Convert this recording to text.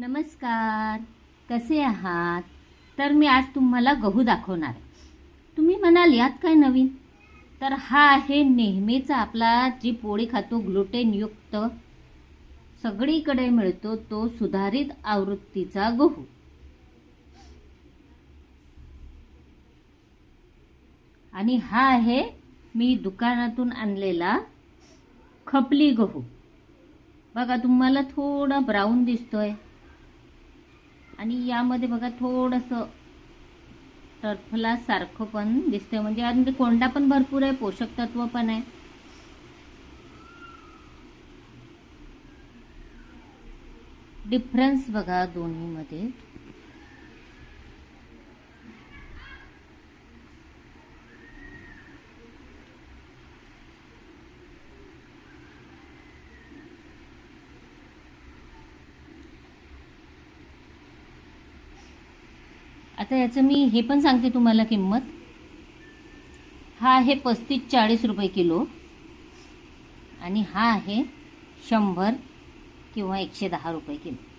नमस्कार. कसे आहात? तर मी आज तुम्हाला गहू दाखवणार आहे. तुम्ही म्हणाल यात काय नवीन? तर हा आहे नेहमीचा आपला जी पोळी खातो ग्लुटेनयुक्त सगळीकडे मिळतो तो सुधारित आवृत्तीचा गहू. आणि हा आहे मी दुकानातून आणलेला खपली गहू. बघा तुम्हाला थोडा ब्राऊन दिसतोय. आणि यामध्ये बघा थोडंसं टर्फलासारखं पण दिसतंय. म्हणजे यामध्ये म्हणजे कोंडा पण भरपूर आहे पोषक तत्व पण आहे. डिफरन्स बघा दोन्हीमध्ये. आता याचं मी हे पण सांगते तुम्हाला किंमत. हा आहे पस्तीस चाळीस रुपये किलो. आणि हा आहे शंभर किंवा एकशे दहा रुपये किलो.